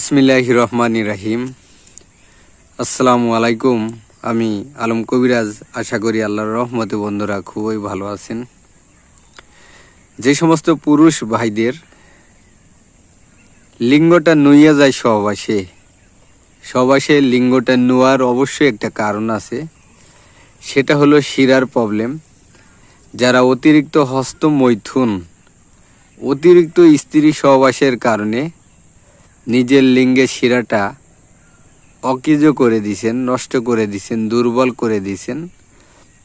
বিসমিল্লাহ রহমান রাহিম। আসসালামু আলাইকুম। আমি আলম কবিরাজ। আশা করি আল্লাহর রহমতে বন্ধুরা খুবই ভালো আছেন। যে সমস্ত পুরুষ ভাইদের লিঙ্গটা নুইয়া যায় সহবাসে সহবাসে লিঙ্গটা নোয়ার অবশ্যই একটা কারণ আছে। সেটা হলো শিরার প্রবলেম যারা অতিরিক্ত হস্ত মৈথুন অতিরিক্ত স্ত্রী সহবাসের কারণে নিজের লিঙ্গের শিরাটা অকিজ করে দিছেন, নষ্ট করে দিছেন, দুর্বল করে দিছেন।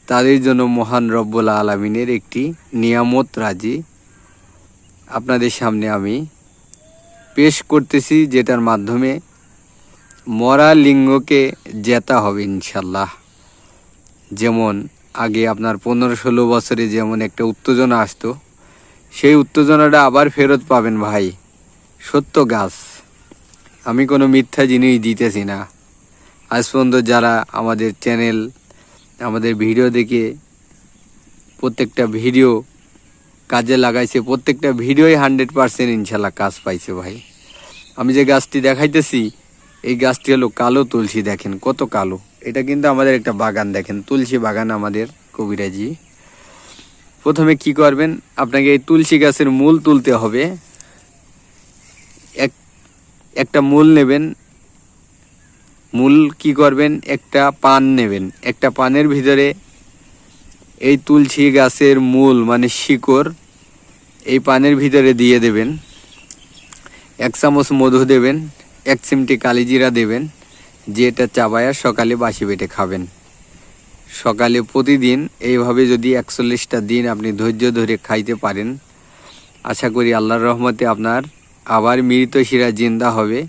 তাদের জন্য মহান রব্বুল আলমিনের একটি নিয়ামত রাজি। আপনাদের সামনে আমি পেশ করতেছি, যেটার মাধ্যমে মরা লিঙ্গকে জেতা হবে ইনশাল্লাহ যেমন আগে আপনার পনেরো ষোলো বছরে যেমন একটা উত্তেজনা আসতো, সেই উত্তেজনাটা আবার ফেরত পাবেন ভাই। সত্য গাছ। আমি কোনো মিথ্যা জিনিস দিতেছি না। আজ পর্যন্ত যারা আমাদের চ্যানেল আমাদের ভিডিও দেখে প্রত্যেকটা ভিডিও কাজে লাগাইছে, প্রত্যেকটা ভিডিওই হান্ড্রেড পারসেন্ট ইনশাল্লাহ কাজ পাইছে ভাই। আমি যে গাছটি দেখাইতেছি, এই গাছটি হলো কালো তুলসী, দেখেন কত কালো। এটা কিন্তু আমাদের একটা বাগান, দেখেন তুলসী বাগান আমাদের কবিরাজি। প্রথমে কি করবেন, আপনাকে এই তুলসী গাছের মূল তুলতে হবে। একটা মূল নেবেন। মূল কি করবেন? একটা পান নেবেন। একটা পানের ভিতরে এই তুলসী গাছের মূল মানে শিকড়, এই পানের ভিতরে দিয়ে দেবেন। এক চামচ মধু দেবেন, এক চিমটি কালিজিরা দেবেন যেটা চাবায়া সকালে বাসি বেটে খাবেন। সকালে প্রতিদিন এইভাবে যদি একচল্লিশটা দিন আপনি ধৈর্য ধরে খাইতে পারেন, আশা করি আল্লাহর রহমতে আপনার আবার মৃত শিরা জিন্দা হবে।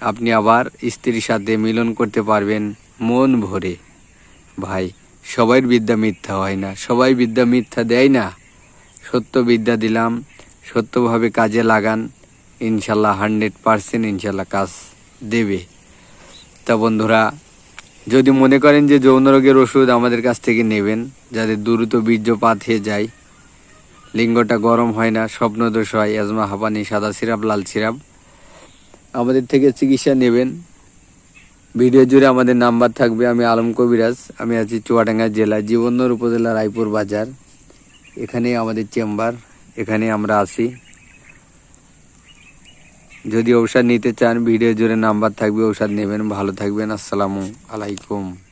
আপনি আবার স্ত্রীর সাথে মিলন করতে পারবেন মন ভরে। ভাই, সবাই বিদ্যা মিথ্যা হয় না, সবাই বিদ্যা মিথ্যা দেয় না। সত্য বিদ্যা দিলাম, সত্যভাবে কাজে লাগান, ইনশাল্লাহ হান্ড্রেড পারসেন্ট ইনশাল্লাহ কাজ দেবে। তা বন্ধুরা, যদি মনে করেন যে যৌন রোগের ওষুধ আমাদের কাছ থেকে নেবেন যাদের দ্রুত বীর্যপাত হয়ে যায় লিঙ্গটা গরম হয় না, স্বপ্নদোষ হয়, এজমা, হাঁপানি, সাদা সিরাপ, লাল সিরাপ। আমাদের থেকে চিকিৎসা নেবেন। ভিডিও জুড়ে আমাদের নাম্বার থাকবে। আমি আলম কবিরাজ। আমি আছি চুয়াডাঙ্গা জেলা জীবননগর উপজেলা রায়পুর বাজার। এখানেই আমাদের চেম্বার এখানে আমরা আছি। যদি ঔষধ নিতে চান, ভিডিও জুড়ে নাম্বার থাকবে, ঔষধ নেবেন। ভালো থাকবেন। আসসালামু আলাইকুম।